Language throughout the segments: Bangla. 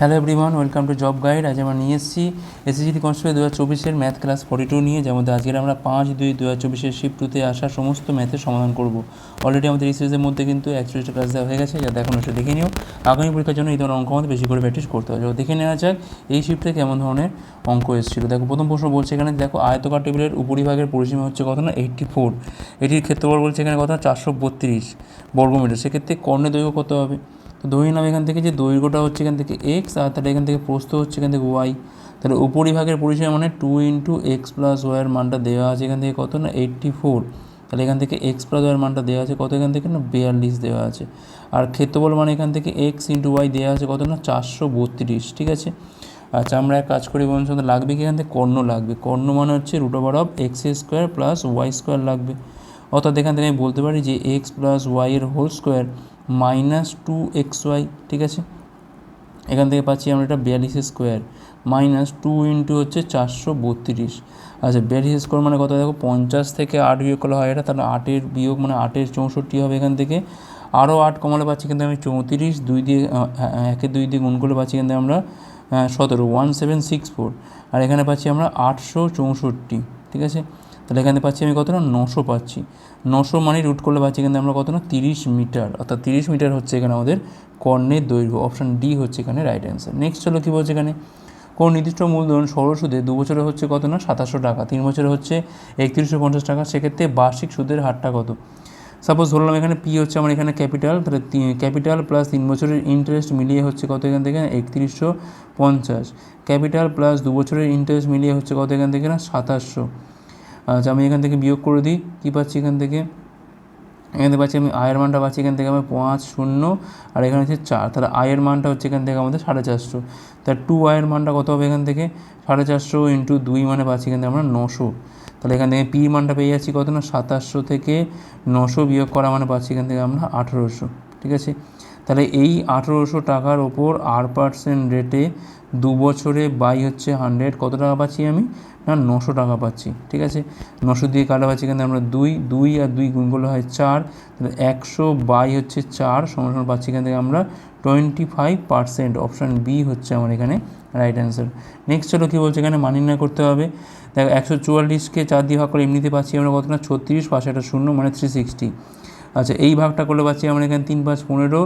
Hello everyone welcome to job guide আজ আমরা নিয়ে এসেছি এসএসজি কনস্টেবল দু হাজার চব্বিশের ম্যাথ ক্লাস ফর্টি টু নিয়ে যেমন আজকের আমরা পাঁচ দুই দু হাজার চব্বিশের শিফট টুতে আসা সমস্ত ম্যাথের সমাধান করব। অলরেডি আমাদের এই সিরিজের মধ্যে কিন্তু একচল্লিশটা ক্লাস দেওয়া হয়ে গেছে, যা দেখুন সেটা দেখে নিও। আগামী পরীক্ষার জন্য এই ধরনের অঙ্ক আমাদের বেশি করে প্র্যাকটিস করতে হবে। দেখে নেওয়া যাক এই শিফটে কেমন ধরনের অঙ্ক এসেছিল। দেখো, প্রথম প্রশ্ন বলছে এখানে, দেখো, আয়তকার টেবিলের উপরিভাগের পরিসীমা হচ্ছে কত না? এইটটি ফোর এটির ক্ষেত্রফল বলছে এখানে কত? চারশো বত্রিশ বর্গমিটার। সেক্ষেত্রে কর্ণের দৈর্ঘ্য কত হবে? তো ধরে নিলাম এখান থেকে যে দৈর্ঘ্যটা হচ্ছে এখান থেকে এক্স আর তাহলে এখান থেকে প্রস্থ হচ্ছে এখান থেকে ওয়াই তাহলে উপরিভাগের পরিসীমা মানে টু ইন্টু এক্স প্লাস ওয়াইয়ের মানটা দেওয়া আছে এখান থেকে কত না? এইট্টি ফোর তাহলে এখান থেকে এক্স প্লাস ওয়াইয়ের মানটা দেওয়া আছে কত এখান থেকে না? বিয়াল্লিশ দেওয়া আছে। আর ক্ষেত্রফল মানে এখান থেকে এক্স ইন্টু ওয়াই দেওয়া আছে কত না? চারশো বত্রিশ, ঠিক আছে? আচ্ছা আমরা এক কাজ করি সাথে লাগবে কি এখান থেকে? কর্ণ লাগবে। কর্ণ মানে হচ্ছে root over of x square plus y square লাগবে। অর্থাৎ এখান থেকে আমি বলতে পারি যে এক্স প্লাস ওয়াইয়ের whole square minus two x y ঠিক আছে? এখান থেকে পাচ্ছি আমরা এটা বিয়াল্লিশ স্কোয়ার মাইনাস টু ইন্টু হচ্ছে চারশো বত্রিশ। আচ্ছা বিয়াল্লিশ স্কোয়ার মানে কত? দেখো, পঞ্চাশ থেকে আট বিয়োগ করলে হয় এটা, তাহলে আটের বিয়োগ মানে আটের চৌষট্টি হবে এখান থেকে। আরও আট কমালে পাচ্ছি কিন্তু আমি চৌত্রিশ, দুই দিয়ে একের দুই দিয়ে গুণ করলে পাচ্ছি কিন্তু আমরা সতেরো ওয়ান সেভেন সিক্স ফোর আর এখানে পাচ্ছি আমরা আটশো চৌষট্টি, ঠিক আছে? তাহলে এখানে পাচ্ছি আমি কত না নশো পাচ্ছি। নশো মানে রুট করলে পাচ্ছি কিন্তু আমরা কত না তিরিশ মিটার। অর্থাৎ তিরিশ মিটার হচ্ছে এখানে আমাদের কর্ণের দৈর্ঘ্য। অপশান ডি হচ্ছে এখানে রাইট অ্যান্সার নেক্সট হলো কী বলছে এখানে? কোনো নির্দিষ্ট মূলধন সরল সুদে দু বছরে হচ্ছে কত না? সাতাশশো টাকা। তিন বছরে হচ্ছে একত্রিশশো পঞ্চাশ টাকা। সেক্ষেত্রে বার্ষিক সুদের হারটা কত? সাপোজ ধরলাম এখানে পি হচ্ছে আমার এখানে ক্যাপিটাল তাহলে ক্যাপিটাল প্লাস তিন বছরের ইন্টারেস্ট মিলিয়ে হচ্ছে কত এখান থেকে? একত্রিশশো পঞ্চাশ। ক্যাপিটাল প্লাস দু বছরের ইন্টারেস্ট মিলিয়ে হচ্ছে কত এখান থেকে না? সাতাশশো। আচ্ছা আমি এখান থেকে বিয়োগ করে দিই, কী পাচ্ছি এখান থেকে? এখান থেকে পাচ্ছি আমি আয়ের মানটা পাচ্ছি এখান থেকে আমি পাঁচ শূন্য, আর এখানে হচ্ছে চার। তাহলে আয়ের মানটা হচ্ছে এখান থেকে আমাদের সাড়ে চারশো। তার টু আয়ের মানটা কত হবে এখান থেকে? সাড়ে চারশো ইন্টু দুই মানে পাচ্ছি এখান থেকে আমরা নশো। তাহলে এখান থেকে পি মানটা পেয়ে যাচ্ছি কত না? সাতাশশো থেকে নশো বিয়োগ করা মানে পাচ্ছি এখান থেকে আমরা আঠেরোশো। ঠিক আছে? তাহলে এই আঠেরোশো টাকার ওপর আর পার্সেন্ট রেটে দু বছরে বাই হচ্ছে হান্ড্রেড কত টাকা পাচ্ছি আমি? না, নশো টাকা পাচ্ছি, ঠিক আছে? নশো দিয়ে কাটা পাচ্ছি কিন্তু আমরা দুই দুই আর দুই গুণ করলে হয় চার, তাহলে একশো বাই হচ্ছে চার, সমান সমান পাচ্ছি এখান থেকে আমরা twenty five percent option B হচ্ছে আমার এখানে রাইট অ্যান্সার নেক্সট হলো কী বলছে এখানে? মানি না করতে হবে। দেখো, একশো চুয়াল্লিশকে চার দিয়ে ভাগ করে এমনিতে পাচ্ছি আমরা কত না? ছত্রিশ পাশে একটা শূন্য মানে থ্রি সিক্সটি আচ্ছা এই ভাগটা করলে পাচ্ছি আমরা এখানে তিন, পাঁচ, পনেরো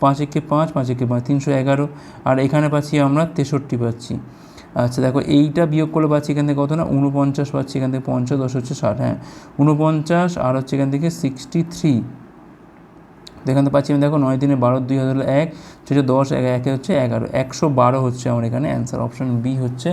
পাঁচ একে পাঁচ পাঁচ একে পাঁচ, তিনশো এগারো। আর এখানে পাচ্ছি আমরা তেষট্টি পাচ্ছি। আচ্ছা দেখো, এইটা বিয়োগ করলে পাচ্ছি এখান থেকে কত না? উনপঞ্চাশ পাচ্ছি এখান থেকে, পঞ্চাশ, দশ হচ্ছে ষাট হ্যাঁ। উনপঞ্চাশ আর হচ্ছে এখান থেকে সিক্সটি থ্রি। এখানে পাচ্ছি আমি, দেখো, নয় দিনে বারো, দুই হাজার এক সেটা দশ এক একে হচ্ছে এগারো। একশো বারো হচ্ছে আমার এখানে অ্যান্সার। অপশান বি হচ্ছে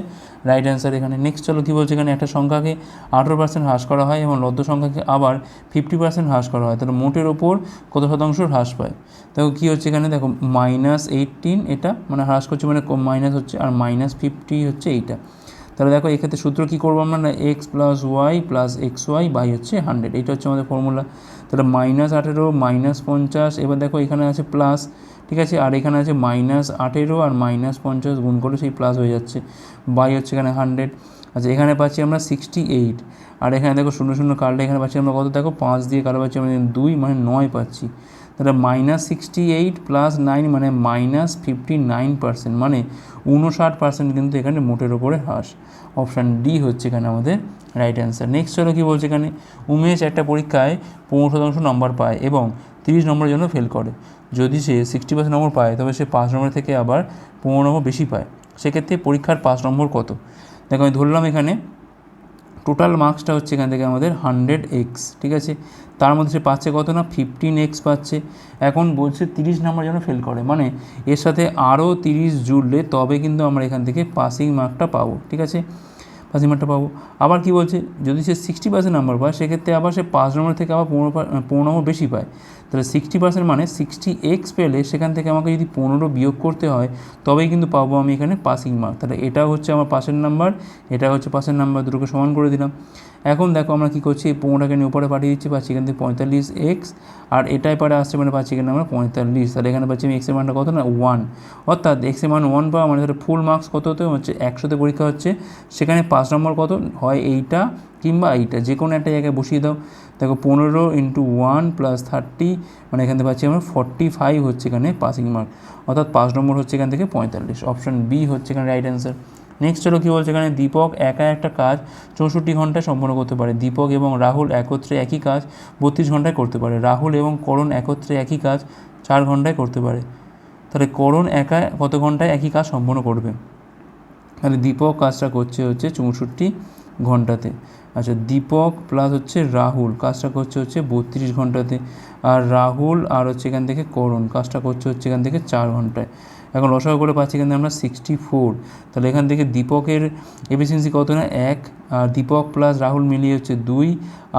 রাইট অ্যান্সার এখানে। নেক্সট চলো কী বলছে এখানে? একটা সংখ্যাকে আঠেরো পার্সেন্ট হ্রাস করা হয় এবং লব্ধ সংখ্যাকে আবার ফিফটি পার্সেন্ট হ্রাস করা হয়। তাহলে মোটের ওপর কত শতাংশ হ্রাস পায়? দেখো কী হচ্ছে এখানে? দেখো মাইনাস এইটিন এটা মানে হ্রাস করছে মানে মাইনাস হচ্ছে আর মাইনাস ফিফটি হচ্ছে এইটা। তাহলে দেখো এক্ষেত্রে সূত্র কী করব আমরা? না x plus y plus x y by হচ্ছে হান্ড্রেড এইটা হচ্ছে আমাদের ফর্মুলা তাহলে মাইনাস আঠেরো মাইনাস পঞ্চাশ, এবার দেখো এখানে আছে প্লাস ঠিক আছে? আর এখানে আছে মাইনাস আঠেরো আর মাইনাস পঞ্চাশ গুণ করলে সেই প্লাস হয়ে যাচ্ছে। বাই হচ্ছে এখানে হান্ড্রেড আচ্ছা এখানে পাচ্ছি আমরা সিক্সটি এইট আর এখানে দেখো শূন্য শূন্য কাটলে এখানে পাচ্ছি আমরা কত? দেখো, পাঁচ দিয়ে কালো পাচ্ছি আমরা দুই মানে নয় পাচ্ছি। তাহলে minus sixty eight plus nine মানে মাইনাস ফিফটি নাইন পার্সেন্ট মানে উনষাট পার্সেন্ট কিন্তু এখানে মোটের ওপরে হ্রাস। অপশান ডি হচ্ছে এখানে আমাদের রাইট অ্যান্সার নেক্সট হলো কী বলছে এখানে? উমেশ একটা পরীক্ষায় পনেরো শতাংশ নম্বর পায় এবং তিরিশ নম্বরের জন্য ফেল করে। যদি সে সিক্সটি পার্সেন্ট নম্বর পায়, তবে সে পাঁচ নম্বর থেকে আবার পনেরো নম্বর বেশি পায়। সেক্ষেত্রে পরীক্ষার পাঁচ নম্বর কত? দেখো, আমি ধরলাম এখানে টোটাল মার্কসটা হচ্ছে এখান থেকে আমাদের হান্ড্রেড এক্স ঠিক আছে? তার মধ্যে সে পাচ্ছে কত না? ফিফটিন এক্স পাচ্ছে। এখন বলছে তিরিশ নাম্বার যেন ফেল করে। মানে এর সাথে আরও তিরিশ জুড়লে তবে কিন্তু আমরা এখান থেকে পাসিং মার্কটা পাবো, ঠিক আছে? পাসিং মার্কটা পাবো। আবার কি বলছে? যদি সে সিক্সটি পার্সেন্ট নাম্বার পায়, সেক্ষেত্রে আবার সে পাঁচ নম্বর থেকে আবার পনেরো পনেরো নম্বর বেশি পায়। তাহলে সিক্সটি পার্সেন্ট মানে সিক্সটি এক্স পেলে সেখান থেকে আমাকে যদি পনেরো বিয়োগ করতে হয়, তবেই কিন্তু পাবো আমি এখানে পাসিং মার্ক তাহলে এটা হচ্ছে আমার পাশের নাম্বার এটা হচ্ছে পাশের নাম্বার দুটোকে সমান করে দিলাম। এখন দেখো আমরা কী করছি, এই পনেরোটাকে নিয়ে উপরে পাঠিয়ে দিচ্ছি, পাচ্ছি এখান থেকে পঁয়তাল্লিশ এক্স আর এটাই পারে আসছে মানে পাচ্ছি এখানে আমরা পঁয়তাল্লিশ। তাহলে এখানে পাচ্ছি আমি এক্সের মানটা কত না? ওয়ান অর্থাৎ এক্সের মান ওয়ান পাওয়া মানে ফুল মার্কস কত হতে হচ্ছে একশোতে পরীক্ষা হচ্ছে, সেখানে পাঁচ নম্বর কত? হয় এইটা কিংবা এইটা, যে কোনো একটা জায়গায় বসিয়ে দাও। দেখো, পনেরো ইন্টু ওয়ান প্লাস থার্টি মানে এখান থেকে পাচ্ছি আমরা ফর্টি ফাইভ হচ্ছে এখানে পাসিং মার্ক অর্থাৎ পাঁচ নম্বর হচ্ছে এখান থেকে পঁয়তাল্লিশ। অপশন বি হচ্ছে এখানে রাইট অ্যান্সার নেক্সট হলো কী বলছে এখানে? দীপক একা একটা কাজ চৌষট্টি ঘন্টায় সম্পন্ন করতে পারে। দীপক এবং রাহুল একত্রে একই কাজ বত্রিশ ঘন্টায় করতে পারে। রাহুল এবং করণ একত্রে একই কাজ চার ঘন্টায় করতে পারে। তাহলে করণ একা কত ঘন্টায় একই কাজ সম্পন্ন করবে? তাহলে দীপক কাজটা করছে হচ্ছে চৌষট্টি ঘন্টাতে। আচ্ছা দীপক প্লাস হচ্ছে রাহুল। কাজটা করছে হচ্ছে বত্রিশ ঘন্টাতে। আর রাহুল আর হচ্ছে এখান থেকে করণ। কাজটা করছে হচ্ছে এখান থেকে চার ঘন্টায়। এখন লসাগু করে পাচ্ছি এখান থেকে আমরা সিক্সটি ফোর তাহলে এখান থেকে দীপকের এফিসিয়েন্সি কত না? এক। আর দীপক প্লাস রাহুল মিলিয়ে হচ্ছে দুই।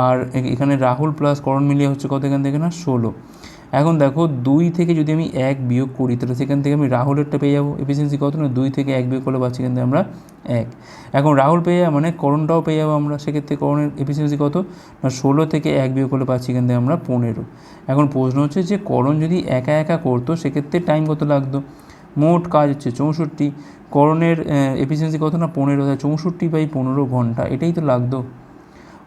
আর এখানে রাহুল প্লাস করণ মিলিয়ে হচ্ছে কত এখান থেকে না? ষোলো। এখন দেখো দুই থেকে যদি আমি এক বিয়োগ করি, তাহলে সেখান থেকে আমি রাহুলেরটা পেয়ে যাব। এফিসিয়েন্সি কত না? দুই থেকে এক বিয়োগ করলে পাচ্ছি কিন্তু আমরা এক। এখন রাহুল পেয়ে যাব মানে করণটাও পেয়ে যাব আমরা, সেক্ষেত্রে করণের এফিসিয়েন্সি কত? না, ষোলো থেকে এক বিয়োগ করলে পাচ্ছি কিন্তু আমরা পনেরো। এখন প্রশ্ন হচ্ছে যে করণ যদি একা একা করতো, সেক্ষেত্রে টাইম কত লাগতো? মোট কাজ হচ্ছে চৌষট্টি। করণের এফিসিয়েন্সি কত না? পনেরো। চৌষট্টি বাই পনেরো ঘণ্টা, এটাই তো লাগতো।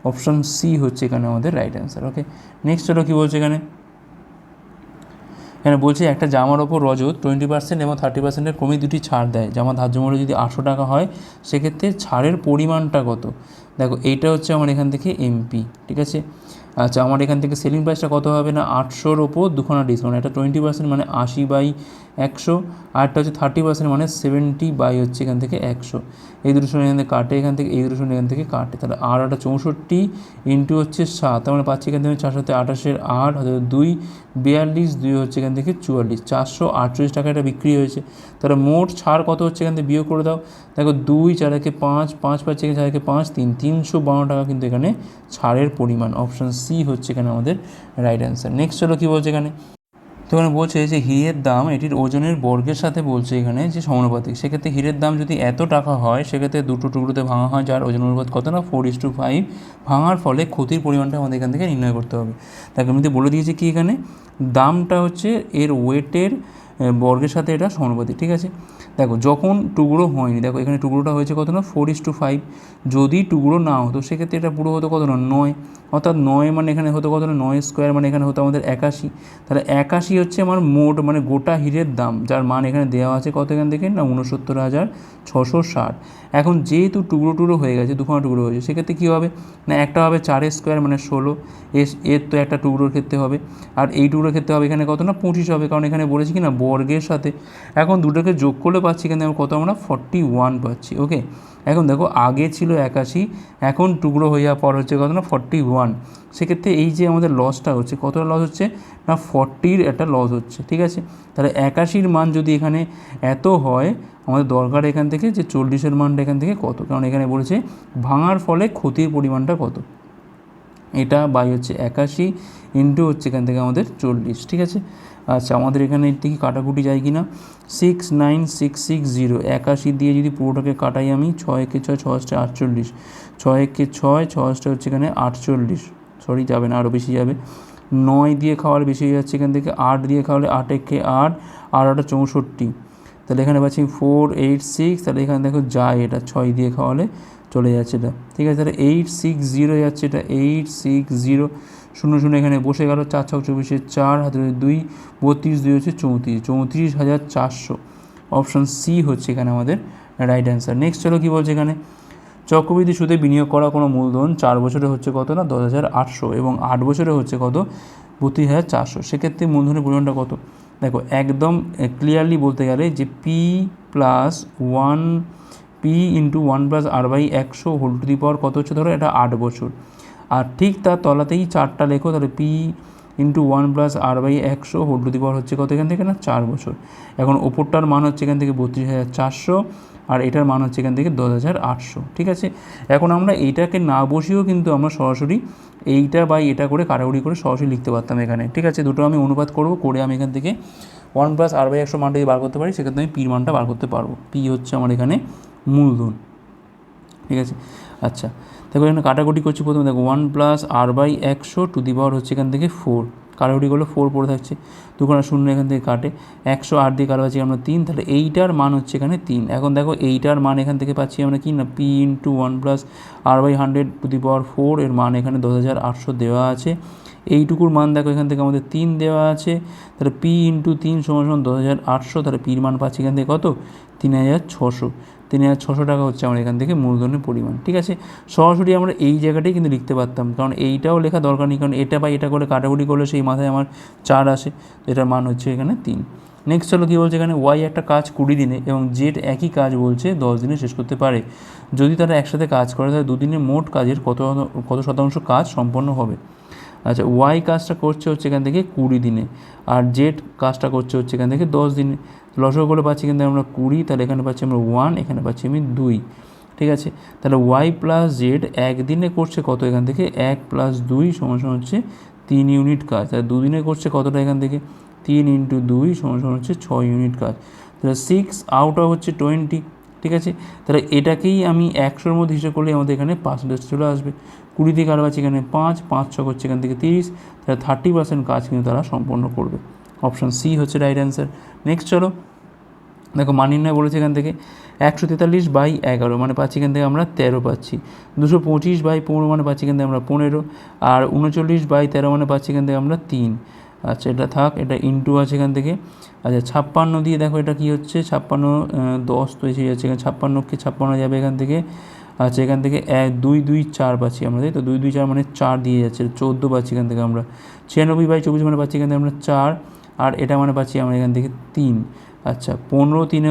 অপশান সি হচ্ছে এখানে আমাদের রাইট অ্যান্সার ওকে নেক্সট হলো কী বলছে এখানে? এখানে বলছে, একটা জামার ওপর রজত টোয়েন্টি পার্সেন্ট এবং থার্টি পার্সেন্টের কমই দুটি ছাড় দেয়। জামা ধার্য মূল্য যদি আটশো টাকা হয়, সেক্ষেত্রে ছাড়ের পরিমাণটা কত? দেখো, এইটা হচ্ছে আমার এখান থেকে এমপি ঠিক আছে? আচ্ছা আমার এখান থেকে সেলিং প্রাইসটা কত হবে না? আটশোর ওপর দুখানা ডিসকাউন্ট এটা টোয়েন্টি পার্সেন্ট মানে আশি বাই একশো আরটা হচ্ছে থার্টি পার্সেন্ট মানে সেভেন্টি বাই হচ্ছে এখান থেকে একশো। এই দুটো এখান থেকে কাটে, এখান থেকে, এই শূন্য এখান থেকে কাটে। তাহলে আর একটা চৌষট্টি ইন্টু হচ্ছে সাত, তার মানে পাচ্ছি এখান থেকে চার সাথে আঠাশের আট, হাজার দুই বিয়াল্লিশ, দুই হচ্ছে এখান থেকে চুয়াল্লিশ। চারশো আটচল্লিশ টাকা এটা বিক্রি হয়েছে। তাহলে মোট ছাড় কত হচ্ছে এখান থেকে? বিয়োগ করে দাও। দেখো দুই চারকে পাঁচ পাঁচ পাঁচ থেকে চারকে পাঁচ, তিন, তিনশো বারো টাকা কিন্তু এখানে ছাড়ের পরিমাণ। অপশান সি হচ্ছে এখানে আমাদের রাইট অ্যান্সার নেক্সট হলো কী বলছে এখানে? তো এখানে বলছে যে হীরের দাম, এটির ওজনের বর্গের সাথে বলছে এখানে যে সমানুপাতিক। সেক্ষেত্রে হীরের দাম যদি এত টাকা হয়, সেক্ষেত্রে দুটো টুকরোতে ভাঙা হয়, যার ওজন অনুপাত কত না? ফোর ইস টু ফাইভ ভাঙার ফলে ক্ষতির পরিমাণটা আমাদের এখান থেকে নির্ণয় করতে হবে। তাকে এমনিতে বলে দিয়েছি কি এখানে? দামটা হচ্ছে এর ওয়েটের বর্গের সাথে এটা সমানুপাতিক, ঠিক আছে? দেখো যখন টুকরো হয়নি, দেখো এখানে টুকরোটা হয়েছে কত না? ফোর ইস টু ফাইভ যদি টুকরো না হতো, সেক্ষেত্রে এটা পুরো হতো কত না? নয়। অর্থাৎ নয় মানে এখানে হতো কত না? নয় স্কোয়ার মানে এখানে হতো আমাদের একাশি। তাহলে একাশি হচ্ছে আমার মোট মানে গোটা হিরের দাম, যার মান এখানে দেওয়া আছে কত এখান থেকে? না, উনসত্তর হাজার ছশো ষাট। এখন যেহেতু টুকরো টুকরো হয়ে গেছে, দুখানা টুকরো হয়েছে সেক্ষেত্রে কী হবে? না, একটা হবে চার স্কোয়ার মানে ষোলো এস এর তো একটা টুকরোর ক্ষেত্রে হবে। আর এই টুকরোর ক্ষেত্রে হবে এখানে কত? না, পঁচিশ হবে, কারণ এখানে বলেছি কি না, বর্গের সাথে। এখন দুটোকে যোগ করলে পাচ্ছি এখানে কত? আমরা ফর্টি ওয়ান পাচ্ছি ওকে এখন দেখো, আগে ছিল একাশি, এখন টুকরো হয়ে যাওয়ার পর হচ্ছে কত না ফর্টি ওয়ান সেক্ষেত্রে এই যে আমাদের লসটা হচ্ছে, কতটা লস হচ্ছে? না ফর্টির একটা লস হচ্ছে, ঠিক আছে? তাহলে একাশির মান যদি এখানে এত হয়, আমাদের দরকার এখান থেকে যে চল্লিশের মানটা এখান থেকে কত? কারণ এখানে বলেছে ভাঙার ফলে ক্ষতির পরিমাণটা কত? এটা বাই হচ্ছে একাশি ইন্টু হচ্ছে এখান থেকে আমাদের চল্লিশ, ঠিক আছে? আচ্ছা আমাদের এখানে এর থেকে কাটাকুটি যায় কি না six nine six six zero একাশি দিয়ে যদি পুরোটাকে কাটাই আমি, ছয় একে ছয় ছ আটটা আটচল্লিশ। ছয় একে ছয় ছ আটটা হচ্ছে এখানে আটচল্লিশ। সরি, যাবে না, আরও বেশি যাবে। নয় দিয়ে খাওয়ালে বেশি হয়ে যাচ্ছে এখান থেকে, আট দিয়ে খাওয়ালে আট একে আট, আর আটটা চৌষট্টি। তাহলে এখানে পাচ্ছি ফোর এইট সিক্স তাহলে এখানে দেখো যায় এটা, ছয় দিয়ে খাওয়ালে চলে যাচ্ছে এটা। ঠিক আছে, তাহলে এইট সিক্স জিরো যাচ্ছে এটা এইট সিক্স জিরো শূন্য শূন্য এখানে বসে গেল চার ছক চব্বিশে চার, হাতে দুই, বত্রিশ দুই হচ্ছে চৌত্রিশ চৌত্রিশ হাজার চারশো। অপশান সি হচ্ছে এখানে আমাদের রাইট অ্যান্সার নেক্সট চলো কী বলছে এখানে? চক্রবৃদ্ধি সুদে বিনিয়োগ করা কোনো মূলধন চার বছরে হচ্ছে কত না? দশ হাজার আটশো এবং আট বছরে হচ্ছে কত? বত্রিশ হাজার চারশো। সেক্ষেত্রে মূলধনের পরিমাণটা কত? দেখো, একদম ক্লিয়ারলি বলতে গেলে যে P plus one P into one plus R by একশো হোল টু দি পাওয়ার কত হচ্ছে ধরো? এটা আট বছর। আর ঠিক তার তলাতেই চারটা লেখো, তাহলে P into one plus R by একশো হোল টু দি পাওয়ার হচ্ছে কত এখান থেকে না? চার বছর। এখন ওপরটার মান হচ্ছে এখান থেকে বত্রিশ হাজার চারশো আর এটার মান হচ্ছে এখান থেকে দশ হাজার আটশো। ঠিক আছে? এখন আমরা এইটাকে না বসিয়েও কিন্তু আমরা সরাসরি এইটা বাই এটা করে কাটাকুটি করে সরাসরি লিখতে পারতাম এখানে। ঠিক আছে? দুটো আমি অনুবাদ করব, করে আমি এখান থেকে ওয়ান প্লাস আর বাই একশো মানটা যদি বার করতে পারি, সেক্ষেত্রে আমি পির মানটা বার করতে পারব। পি হচ্ছে আমার এখানে মূলধন। ঠিক আছে? আচ্ছা। দেখো এখানে কাটাকুটি করছি প্রথমে, দেখো ওয়ান প্লাস আর বাই একশো টু দি পাওয়ার হচ্ছে এখান থেকে ফোর কাটাকুটি করলে ফোর পড়ে থাকছে। দুখানা শূন্য এখান থেকে কাটে। একশো আট দিয়ে পাচ্ছি আমরা তিন, তাহলে এইটার মান হচ্ছে এখানে তিন। এখন দেখো এইটার মান এখান থেকে পাচ্ছি আমরা কি না? P into one plus R by hundred to the power four এর মান এখানে দশ হাজার আটশো দেওয়া আছে। এইটুকুর মান দেখো এখান থেকে আমাদের তিন দেওয়া আছে। তাহলে পি ইন্টু তিন সমান সমান দশ হাজার আটশো, তাহলে পির মান পাচ্ছি এখান থেকে কত? তিন হাজার ছশো। তিন হাজার ছশো টাকা হচ্ছে আমার এখান থেকে মূলধনের পরিমাণ, ঠিক আছে? সরাসরি আমরা এই জায়গাটাই কিন্তু লিখতে পারতাম, কারণ এইটাও লেখা দরকার নেই, কারণ এটা বা এটা করে কাটাকুটি করলে সেই মাথায় আমার চার আসে এটার মান হচ্ছে এখানে তিন। নেক্সট হলো কী বলছে এখানে? ওয়াই একটা কাজ কুড়ি দিনে এবং জেড একই কাজ বলছে দশ দিনে শেষ করতে পারে। যদি তারা একসাথে কাজ করে, তাহলে দুদিনে মোট কাজের কত কত শতাংশ কাজ সম্পন্ন হবে? আচ্ছা ওয়াই কাজটা করছে হচ্ছে এখান থেকে কুড়ি দিনে, আর জেড কাজটা করছে হচ্ছে এখান থেকে দশ দিনে। লসও করে পাচ্ছি কিন্তু আমরা কুড়ি, তাহলে এখানে পাচ্ছি আমরা ওয়ান এখানে পাচ্ছি আমি দুই, ঠিক আছে? তাহলে ওয়াই প্লাস জেড একদিনে করছে কত এখান থেকে? এক প্লাস দুই সমান সমান হচ্ছে তিন ইউনিট কাজ। তাহলে দুদিনে করছে কতটা এখান থেকে? তিন ইন্টু দুই সমান সমান হচ্ছে ছয় ইউনিট কাজ। তাহলে সিক্স আউট অফ হচ্ছে টোয়েন্টি ঠিক আছে? তাহলে এটাকেই আমি একশোর মধ্যে হিসেব করলে আমাদের এখানে পার্সেন্টেজ চলে আসবে। কুড়ি থেকে আরও আছে এখানে পাঁচ পাঁচ ছ হচ্ছে এখান থেকে তিরিশ, তাহলে থার্টি পার্সেন্ট কাজ কিন্তু তারা সম্পন্ন করবে। অপশান সি হচ্ছে রাইট অ্যান্সার নেক্সট চলো। দেখো, মান বলেছে এখান থেকে একশো তেতাল্লিশ বাই এগারো মানে পাচ্ছি এখান থেকে আমরা তেরো পাচ্ছি। দুশো পঁচিশ বাই পনেরো মানে পাচ্ছি এখান থেকে আমরা পনেরো। আর উনচল্লিশ বাই তেরো মানে পাচ্ছি এখান থেকে আমরা তিন। আচ্ছা এটা থাক, এটা ইন্টু আছে এখান থেকে। আচ্ছা ছাপ্পান্ন দিয়ে দেখো এটা কী হচ্ছে? ছাপ্পান্ন দশ তো এসে যাচ্ছে এখানে। ছাপ্পান্নকে ছাপ্পান্ন যাবে এখান থেকে। আচ্ছা এখান থেকে এক, দুই দুই, চার পাচ্ছি আমরা, তাই তো? দুই দুই, চার মানে চার দিয়ে যাচ্ছে, চোদ্দ পাচ্ছি এখান থেকে আমরা। ছিয়ানব্বই বাই চব্বিশ মানে পাচ্ছি এখান থেকে আমরা চার। আর এটা মানে পাচ্ছি আমরা এখান থেকে তিন। আচ্ছা পনেরো, তিনে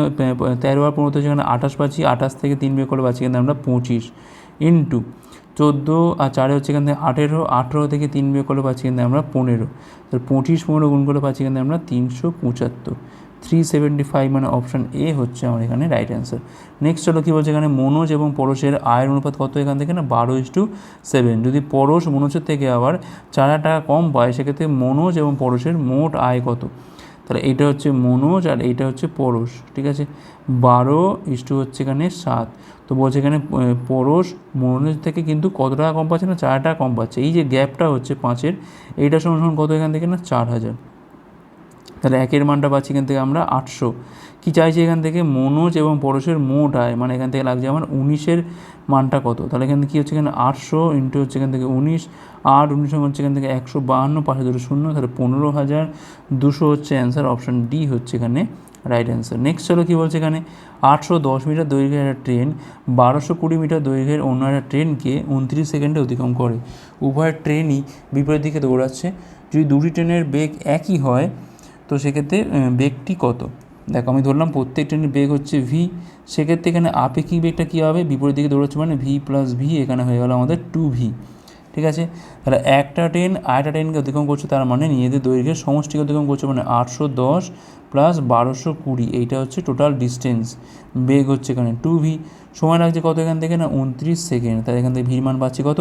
তেরো আর পনেরো সেখানে আঠাশ পাচ্ছি, আঠাশ থেকে তিন বের করে পাচ্ছি এখানে আমরা পঁচিশ। ইন্টু চোদ্দ আর চারে হচ্ছে এখান থেকে আঠেরো আঠেরো থেকে তিন বের করে পাচ্ছি কিন্তু আমরা পনেরো। তাহলে পঁচিশ, পনেরো গুণ করে পাচ্ছি কিন্তু আমরা তিনশো পঁচাত্তর। থ্রি সেভেন্টি ফাইভ মানে অপশান এ হচ্ছে আমার এখানে রাইট অ্যান্সার নেক্সট হলো কী বলছে এখানে? মনোজ এবং পরশের আয়ের অনুপাত কত এখান থেকে না? বারো ইস টু সেভেন যদি পরশ মনোজের থেকে আবার চার হাজার টাকা কম পায়, সেক্ষেত্রে মনোজ এবং পরশের মোট আয় কত? তাহলে এইটা হচ্ছে মনোজ আর এইটা হচ্ছে পরশ, ঠিক আছে? বারো ইস্টু হচ্ছে এখানে সাত। তো বলছে এখানে পরশ মনোজ থেকে কিন্তু কত টাকা কম পাচ্ছে না? চার টাকা কম পাচ্ছে। এই যে গ্যাপটা হচ্ছে পাঁচের, এইটা সমান কত এখান থেকে না? চার হাজার। তাহলে একের মানটা পাচ্ছি এখান থেকে আমরা আটশো। কী চাইছি এখান থেকে? মনোজ এবং পরশের মোট আয় মানে এখান থেকে লাগছে আমার উনিশের মানটা কত? তাহলে এখান থেকে কী হচ্ছে এখানে আটশো ইন্টু হচ্ছে এখান থেকে উনিশ আট উনিশ হচ্ছে এখান থেকে একশো বাহান্ন পাশে দুটো শূন্য, তাহলে পনেরো হাজার দুশো হচ্ছে অ্যান্সার অপশান ডি হচ্ছে এখানে রাইট অ্যান্সার নেক্সট হলো কী বলছে এখানে? আটশো দশ মিটার দৈর্ঘ্যের একটা ট্রেন বারোশো কুড়ি মিটার দৈর্ঘ্যের অন্য একটা ট্রেনকে উনত্রিশ সেকেন্ডে অতিক্রম করে। উভয় ট্রেনই বিপরীত দিকে দৌড়াচ্ছে। যদি দুটি ট্রেনের বেগ একই হয় তো সেক্ষেত্রে বেগটি কত? দেখো, আমি ধরলাম প্রত্যেক ট্রেনের বেগ হচ্ছে ভি সেক্ষেত্রে এখানে আপেক্ষিক বেগটা কী হবে? বিপরীত দিকে দৌড়াচ্ছে মানে ভি প্লাস ভি এখানে হয়ে গেল আমাদের টু ভি ঠিক আছে? তাহলে একটা ট্রেন আরেকটা ট্রেনকে অতিক্রম করছে, তার মানে নিজেদের দৈর্ঘ্যের সমষ্টিকে অতিক্রম করছে মানে আটশো দশ প্লাস বারোশো কুড়ি, এইটা হচ্ছে টোটাল ডিস্টেন্স বেগ হচ্ছে এখানে টু ভি সময় লাগছে কত এখান থেকে? না, উনত্রিশ সেকেন্ড, তাহলে এখান থেকে ভির মান পাচ্ছি কত?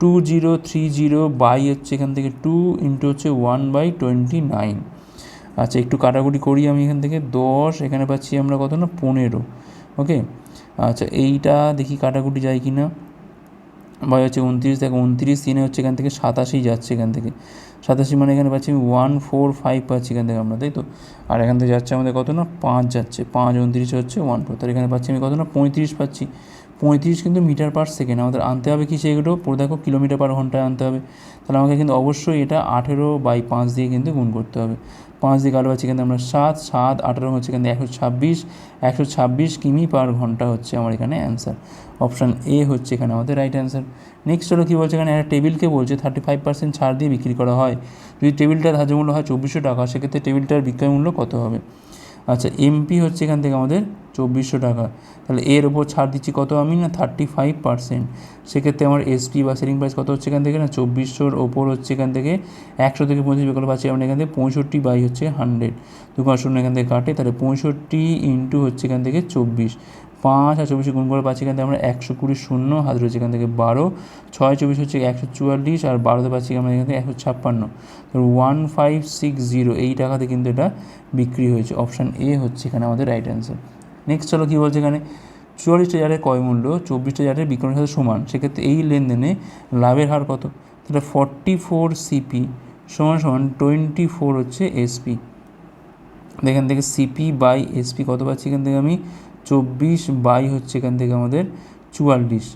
Two zero three zero by হচ্ছে এখান থেকে টু ইন্টু হচ্ছে ওয়ান বাই টোয়েন্টি নাইন আচ্ছা একটু কাটাকুটি করি আমি এখান থেকে। দশ, এখানে পাচ্ছি আমরা কত না? পনেরো। ওকে? আচ্ছা এইটা দেখি কাটাকুটি যায় কি না বা হচ্ছে উনত্রিশ, দেখো উনত্রিশ, তিনে হচ্ছে এখান থেকে সাতাশি যাচ্ছে এখান থেকে। সাতাশি মানে এখানে পাচ্ছি আমি ওয়ান ফোর ফাইভ পাচ্ছি এখান থেকে আমরা, তাই তো? আর এখান থেকে যাচ্ছে আমাদের কত না? পাঁচ যাচ্ছে। পাঁচ, উনত্রিশ হচ্ছে ওয়ান ফোর তাহলে এখানে পাচ্ছি আমি কত না? পঁয়ত্রিশ পাচ্ছি। পঁয়ত্রিশ কিন্তু মিটার পার সেকেন্ড। আমাদের আনতে হবে কি সেগুলো? পুরো দেখো কিলোমিটার পার ঘন্টায় আনতে হবে। তাহলে আমাকে কিন্তু অবশ্যই এটা আঠেরো বাই পাঁচ দিয়ে কিন্তু গুণ করতে হবে। পাঁচ দিয়ে কালো পাচ্ছি কিন্তু আমরা সাত সাত, আঠেরো হচ্ছে কিন্তু একশো ছাব্বিশ একশো ছাব্বিশ কিমি পার ঘণ্টা হচ্ছে আমার এখানে অ্যান্সার অপশান এ হচ্ছে এখানে আমাদের রাইট অ্যান্সার নেক্সট হলো কী বলছে এখানে? একটা টেবিলকে বলছে থার্টি ফাইভ পার্সেন্ট ছাড় দিয়ে বিক্রি করা হয়। যদি টেবিলটার ধার্য মূল্য হয় চব্বিশশো টাকা, সেক্ষেত্রে টেবিলটার বিক্রয় মূল্য কত হবে? আচ্ছা এমপি হচ্ছে এখান থেকে আমাদের চব্বিশশো টাকা। তাহলে এর ওপর ছাড় দিচ্ছি কত আমি না? থার্টি ফাইভ পার্সেন্ট সেক্ষেত্রে আমার এসপি বা সেলিং প্রাইস কত হচ্ছে এখান থেকে না? চব্বিশশোর ওপর হচ্ছে এখান থেকে একশো থেকে পঁচিশ বিকল্প পাচ্ছি আমরা এখান থেকে পঁয়ষট্টি বাই হচ্ছে হান্ড্রেড দু শূন্য এখান থেকে কাটে, তাহলে পঁয়ষট্টি ইন্টু হচ্ছে এখান থেকে চব্বিশ। পাঁচ আর চব্বিশে গুণ করে পাচ্ছি এখান থেকে আমরা একশো কুড়ি শূন্য, হাত রয়েছে এখান থেকে বারো। ছয়, চব্বিশ হচ্ছে একশো চুয়াল্লিশ আর বারোতে পাচ্ছি আমরা এখান থেকে একশো ছাপ্পান্ন। তো ওয়ান ফাইভ সিক্স জিরো, এই টাকাতে কিন্তু এটা বিক্রি হয়েছে। অপশান এ হচ্ছে এখানে আমাদের রাইট অ্যান্সার নেক্সট চলো কী বলছে এখানে? চুয়াল্লিশটা জারের ক্রয় মূল্য, চব্বিশটা জারের বিক্রয়ের সাথে সমান, সেক্ষেত্রে এই লেনদেনে লাভের হার কত? তাহলে ফর্টি ফোর সিপি সমান সমান টোয়েন্টি ফোর হচ্ছে এসপি এখান থেকে সিপি বাই এসপি কত পাচ্ছি এখান থেকে আমি? চব্বিশ বাই হচ্ছে এখান থেকে আমাদের চুয়াল্লিশ।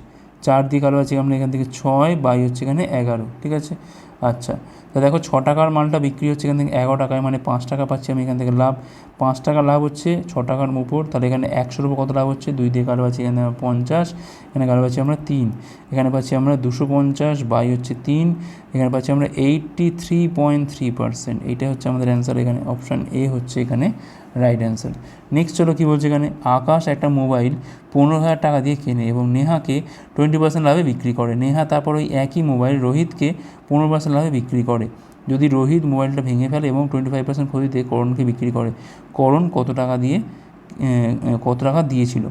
চার দিয়ে কালো আছে, আমরা এখান থেকে ছয় বাই হচ্ছে এখানে এগারো, ঠিক আছে? আচ্ছা তো দেখো ছ টাকার মালটা বিক্রি হচ্ছে এখান থেকে এগারো টাকায় মানে পাঁচ টাকা পাচ্ছি আমি এখান থেকে লাভ। পাঁচ টাকা লাভ হচ্ছে ছ টাকার উপর, তাহলে এখানে একশোর উপর কত লাভ হচ্ছে? দুই দিয়ে কালো পাচ্ছি এখানে পঞ্চাশ, এখানে কালো পাচ্ছি আমরা তিন, এখানে পাচ্ছি আমরা দুশো পঞ্চাশ বাই হচ্ছে তিন, এখানে পাচ্ছি আমরা eighty three point three percent এইটা হচ্ছে আমাদের অ্যান্সার এখানে অপশান এ হচ্ছে এখানে রাইট অ্যান্সার নেক্সট চলো কী বলছে এখানে? আকাশ একটা মোবাইল পনেরো হাজার টাকা দিয়ে কেনে এবং নেহাকে টোয়েন্টি পার্সেন্ট লাভে বিক্রি করে। নেহা তারপর ওই একই মোবাইল রোহিতকে পনেরো পার্সেন্ট লাভে বিক্রি করে। যদি রোহিত মোবাইলটা ভেঙে ফেলে এবং টোয়েন্টি ফাইভ পার্সেন্ট ক্ষতিতে করণকে বিক্রি করে করণ কত টাকা দিয়ে কত টাকা দিয়েছিল?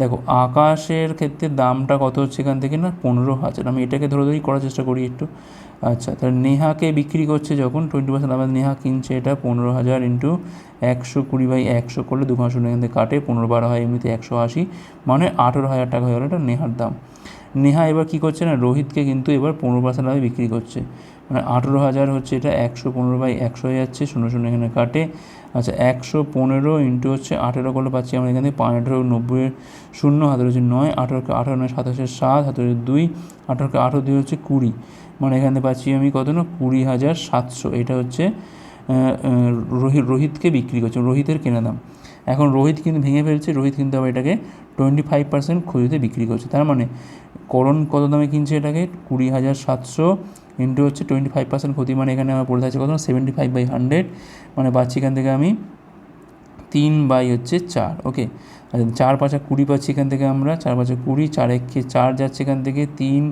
দেখো, আকাশের ক্ষেত্রে দামটা কত হচ্ছে এখান থেকে না? পনেরো হাজার। আমি এটাকে ধরে ধরেই করার চেষ্টা করি একটু। আচ্ছা তাহলে নেহাকে বিক্রি করছে যখন টোয়েন্টি পার্সেন্ট আবার নেহা কিনছে এটা পনেরো হাজার ইন্টু একশো কুড়ি বাই একশো করলে দু শূন্য এখান থেকে কাটে, পনেরো বারো হয় এমনিতে একশো আশি মানে আঠেরো হাজার টাকা হয়ে গেলো এটা নেহার দাম। নেহা এবার কী করছে না, রোহিতকে কিন্তু এবার পনেরো পার্সেন্ট লাভে বিক্রি করছে। মানে আঠেরো হাজার হচ্ছে এটা, একশো পনেরো বাই একশো হয়ে যাচ্ছে, শূন্য শূন্য এখানে কাটে। আচ্ছা একশো পনেরো ইন্টু হচ্ছে আঠেরো করলে পাচ্ছি আমরা এখানে পাঁচ, আঠেরো নব্বই শূন্য, হাতের হচ্ছে নয়, আঠেরোকে আঠেরো নয় সাতাশের সাত, হাতের দুই, আঠেরোকে আঠেরো দুই হচ্ছে কুড়ি। মানে এখানে পাচ্ছি আমি কত না, কুড়ি হাজার সাতশো। এটা হচ্ছে রোহিত রোহিতকে বিক্রি করছে, রোহিতের কেনা দাম। এখন রোহিত কিন্তু ভেঙে ফেলছে, রোহিত কিন্তু আবার এটাকে টোয়েন্টি ফাইভ পার্সেন্ট খুঁজতে বিক্রি করছে। তার মানে করণ কত দামে কিনছে এটাকে? কুড়ি হাজার সাতশো ইন্টু হচ্ছে টোয়েন্টি ফাইভ পার্সেন্ট ক্ষতি মানে এখানে আমার পড়ে থাকছে কত? সেভেন্টি ফাইভ বাই হান্ড্রেড মানে পাচ্ছি এখান থেকে আমি তিন বাই হচ্ছে চার ওকে আচ্ছা চার পাঁচা কুড়ি পাচ্ছি এখান থেকে আমরা, চার পাঁচা কুড়ি, চার একে চার যাচ্ছে এখান থেকে, তিন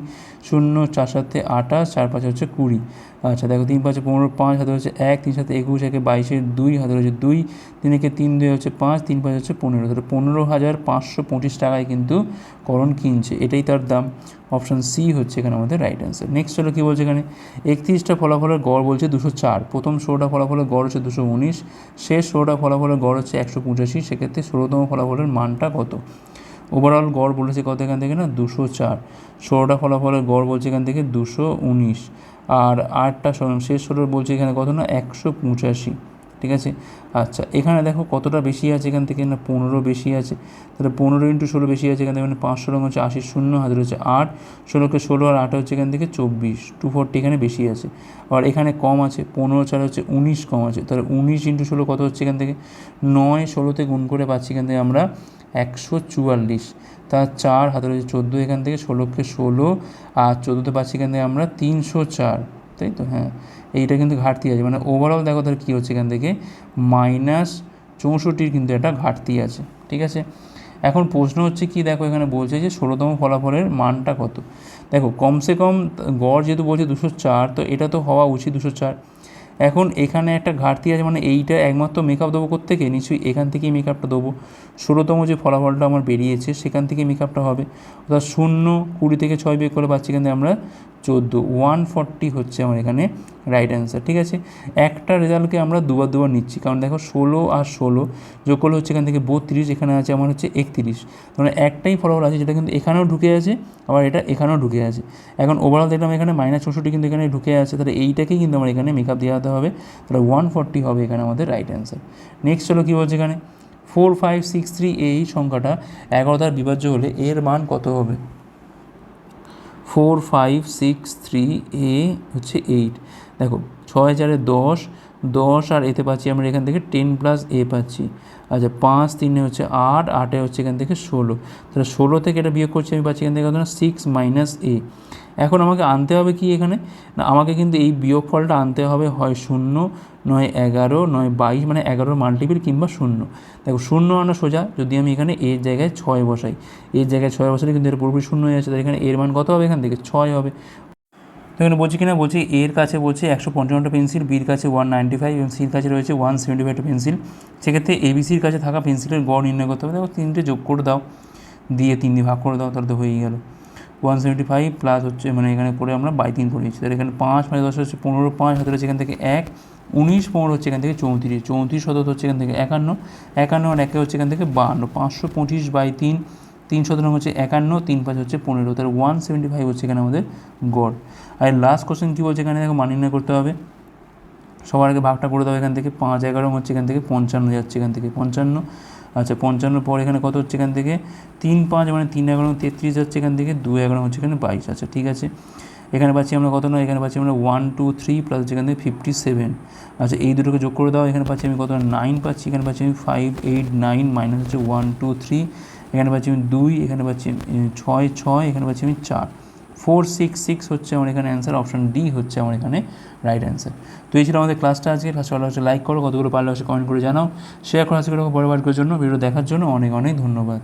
শূন্য, চার সাথে আঠাশ, চার পাঁচে হচ্ছে কুড়ি। আচ্ছা দেখো, তিন পাঁচে পনেরো, পাঁচ হাতে হচ্ছে এক, তিন সাথে একুশ, একে বাইশে দুই, হাতে হচ্ছে দুই তিন একে তিন দুই হচ্ছে পাঁচ, তিন পাঁচ হচ্ছে পনেরো। তাহলে পনেরো হাজার পাঁচশো পঁচিশ টাকায় কিন্তু করণ কিনছে, এটাই তার দাম। অপশান সি হচ্ছে এখানে আমাদের রাইট অ্যান্সার নেক্সট হলো কী বলছে এখানে? একত্রিশটা ফলাফলের গড় বলছে দুশো চার। প্রথম ষোলোটা ফলাফলের গড় হচ্ছে দুশো উনিশ। শেষ ষোলোটা ফলাফলের গড় হচ্ছে একশো পঁচাশি। সেক্ষেত্রে ষোলোতম ফলাফলের মানটা কত? ওভারঅল গড় বলেছে কত এখান থেকে না? দুশো চার। ষোলোটা ফলাফলের গড় বলছে এখান থেকে দুশো উনিশ। আর আটটা শেষ ষোলোর বলছি এখানে কত না? একশো পঁচাশি। ঠিক আছে? আচ্ছা এখানে দেখো কতটা বেশি আছে এখান থেকে না? পনেরো বেশি আছে। তাহলে পনেরো ইন্টু ষোলো বেশি আছে এখান থেকে মানে পাঁচশো রঙ হচ্ছে আশি শূন্য, হাতের হচ্ছে আট। ষোলোকে ষোলো আর আট হচ্ছে এখান থেকে চব্বিশ। টু ফোরটি এখানে বেশি আছে। আর এখানে কম আছে, পনেরো চার হচ্ছে উনিশ কম আছে। তাহলে উনিশ ইন্টু ষোলো কত হচ্ছে এখান থেকে? নয়, ষোলোতে গুণ করে পাচ্ছি এখান থেকে আমরা একশো চুয়াল্লিশ। তার চার, হাতে রয়েছে চোদ্দ এখান থেকে ষোলোকে ষোলো, আর চোদ্দোতে পাচ্ছি এখান থেকে আমরা তিনশো চার, তাই তো? হ্যাঁ এইটা কিন্তু ঘাটতি আছে। মানে ওভারঅল দেখো তাহলে কী হচ্ছে এখান থেকে? মাইনাস চৌষট্টির কিন্তু একটা ঘাটতি আছে, ঠিক আছে? এখন প্রশ্ন হচ্ছে কি, দেখো এখানে বলছে যে ষোলোতম ফলাফলের মানটা কত? দেখো, কমসে কম গড় যেহেতু বলছে দুশো চার, তো এটা তো হওয়া উচিত দুশো চার। এখন এখানে একটা ঘাটতি আছে মানে এইটা একমাত্র মেকআপ দেবো থেকে নিশ্চয়ই এখান থেকেই মেকআপটা দেবো। ষোলোতম যে ফলাফলটা আমার বেরিয়েছে, সেখান থেকে মেকআপটা হবে। অর্থাৎ শূন্য কুড়ি থেকে ছয় বিয়োগ করে পাচ্ছি কিন্তু আমরা চোদ্দ ওয়ান ফর্টি হচ্ছে আমার এখানে রাইট অ্যান্সার ঠিক আছে? একটা রেজাল্টকে আমরা দুবার দুবার নিচ্ছি, কারণ দেখো ষোলো আর ষোলো যোগ করলে হচ্ছে এখান থেকে বত্রিশ, এখানে আছে আমার হচ্ছে একত্রিশ। মানে একটাই ফলাফল আছে যেটা কিন্তু এখানেও ঢুকে আছে, আবার এটা এখানেও ঢুকে আছে। এখন ওভারঅল দেখলাম এখানে মাইনাস চৌষট্টি কিন্তু এখানে ঢুকে আছে, তাহলে এইটাকেই কিন্তু আমার এখানে মেকআপ দেওয়াতে হবে। তাহলে ওয়ান ফর্টি হবে এখানে আমাদের রাইট অ্যান্সার নেক্সট হলো কী বলছে এখানে? ফোর ফাইভ সিক্স থ্রি এই সংখ্যাটা এগারো দ্বারা বিভাজ্য হলে এর মান কত হবে? ফোর, ফাইভ, সিক্স, থ্রি, এ হচ্ছে এইট। দেখো, ছয় চারে দশ দশ আর এতে পাচ্ছি আমরা এখান থেকে টেন প্লাস এ পাচ্ছি। আচ্ছা পাঁচ, তিনে হচ্ছে আট, আটে হচ্ছে এখান থেকে ষোলো। তাহলে ষোলো থেকে এটা বিয়োগ করছি, আমি পাচ্ছি এখান থেকে কত সিক্স মাইনাস এ। এখন আমাকে আনতে হবে কি এখানে? না, আমাকে কিন্তু এই বিয়োগফলটা আনতে হবে হয় শূন্য, নয় এগারো, নয় বাইশ মানে এগারোর মাল্টিপিল কিংবা শূন্য। দেখো, শূন্য আনা সোজা, যদি আমি এখানে এর জায়গায় ছয় বসাই, এর জায়গায় ছয় বসালে কিন্তু এর পুরোপুরি শূন্য হয়ে যাচ্ছে, তাহলে এখানে এর মান কত হবে? এখান থেকে ছয় হবে। তো এখানে বলছি কিনা? বলছি এর কাছে বলছে একশো পঞ্চান্নটা পেন্সিল, বির কাছে ওয়ান নাইনটি ফাইভ, এবং সির কাছে রয়েছে ওয়ান সেভেন্টি ফাইভটা পেন্সিল। সেক্ষেত্রে এবিসির কাছে থাকা পেন্সিলের গড় নির্ণয় করতে হবে। দেখো, তিনটে যোগ করে দাও। দিয়ে তিন দিয়ে ভাগ করে দাও, তাহলে তো হয়েই গেল। ওয়ান সেভেন্টি ফাইভ প্লাস হচ্ছে মানে এখানে করে আমরা বাই তিন করে নিচ্ছি। তাহলে এখানে পাঁচ মানে দশ হচ্ছে পনেরো, পাঁচ হাতে হচ্ছে এখান থেকে এক, উনিশ পনেরো হচ্ছে এখান থেকে চৌত্রিশ চৌত্রিশ শতক হচ্ছে এখান থেকে একান্ন একান্ন আর একে হচ্ছে এখান থেকে বাহান্ন পাঁচশো পঁচিশ বাই তিন তিন শতরং হচ্ছে একান্ন, তিন পাঁচ হচ্ছে পনেরো, তাহলে ওয়ান সেভেন্টি ফাইভ হচ্ছে এখানে আমাদের গড়। আর লাস্ট কোশ্চেন কী বলছে এখানে? দেখো, মান করতে হবে। সবার আগে ভাগটা করে দাও এখান থেকে, পাঁচ এগারো হচ্ছে এখান থেকে পঞ্চান্ন যাচ্ছে এখান থেকে পঞ্চান্ন। আচ্ছা পঞ্চান্ন পর এখানে কত হচ্ছে এখান থেকে? তিন পাঁচ মানে তিন এগারো, তেত্রিশ যাচ্ছে এখান থেকে দু এগারো হচ্ছে এখানে বাইশ আচ্ছা ঠিক আছে। এখানে পাচ্ছি আমরা কত নয়? এখানে পাচ্ছি আমরা ওয়ান টু থ্রি প্লাস এখান থেকে ফিফটি সেভেন আচ্ছা এই দুটোকে যোগ করে দাও, এখানে পাচ্ছি আমি কত? নাইন পাচ্ছি, এখানে পাচ্ছি আমি ফাইভ এইট নাইন মাইনাস হচ্ছে ওয়ান টু থ্রি এখানে পাচ্ছি আমি দুই, এখানে পাচ্ছি ছয় ছয়, এখানে পাচ্ছি আমি চার। ফোর সিক্স সিক্স হচ্ছে আমার এখানে অ্যান্সার অপশান ডি হচ্ছে আমার এখানে রাইট অ্যান্সার তো এই ছিল আমাদের ক্লাসটা আজকে ক্লাসটা ভালো হচ্ছে লাইক করো, কতগুলো পারলে হচ্ছে কমেন্ট করে জানাও। শেয়ার করো আজকে পরবর্তীর জন্য ভিডিও দেখার জন্য অনেক অনেক ধন্যবাদ।